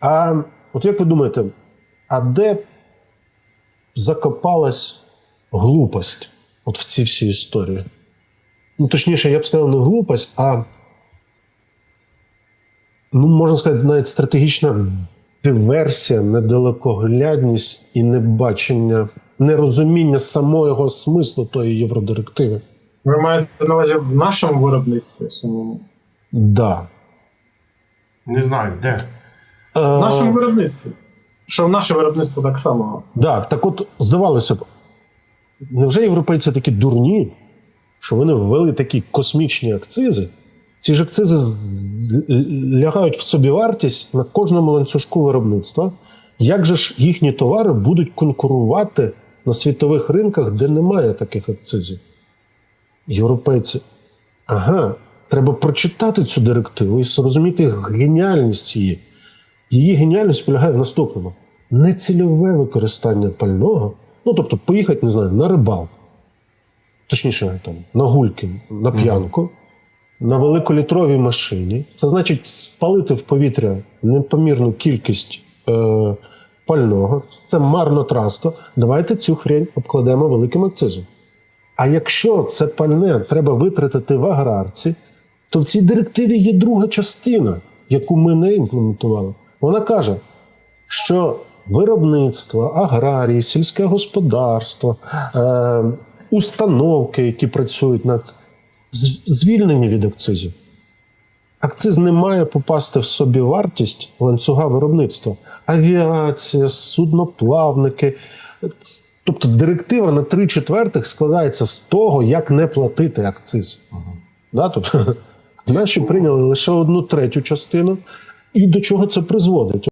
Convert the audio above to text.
А от як ви думаєте, а де закопалась глупость от в цій всій історії? Ну, точніше, я б сказав, не глупость, а ну, можна сказати, навіть стратегічна диверсія, недалекоглядність і небачення, нерозуміння самого смислу тої євродирективи. Ви маєте на увазі в нашому виробництві самому? Да. Не знаю, де. Е, В нашому виробництві. Що в наше виробництво так само. Да, так от здавалося б, невже європейці такі дурні, що вони ввели такі космічні акцизи? Ці ж акцизи лягають в собівартість на кожному ланцюжку виробництва. Як же ж їхні товари будуть конкурувати на світових ринках, де немає таких акцизів? Європейці. Ага, треба прочитати цю директиву і зрозуміти геніальність її. Її геніальність полягає в наступному: нецільове використання пального, ну тобто поїхати, не знаю, на рибалку, точніше, там, на гульки, на п'янку, на великолітровій машині. Це значить спалити в повітря непомірну кількість е, пального. Це марнотратство. Давайте цю хрень обкладемо великим акцизом. А якщо це пальне треба витратити в аграрці, то в цій директиві є друга частина, яку ми не імплементували. Вона каже, що виробництво, аграрії, сільське господарство, е, установки, які працюють на звільнені від акцизів. Акциз не має попасти в собі вартість ланцюга виробництва. Авіація, судноплавники. Тобто директива на три четвертих складається з того, як не платити акциз. Да? Тобто, наші прийняли лише одну третю частину. І до чого це призводить?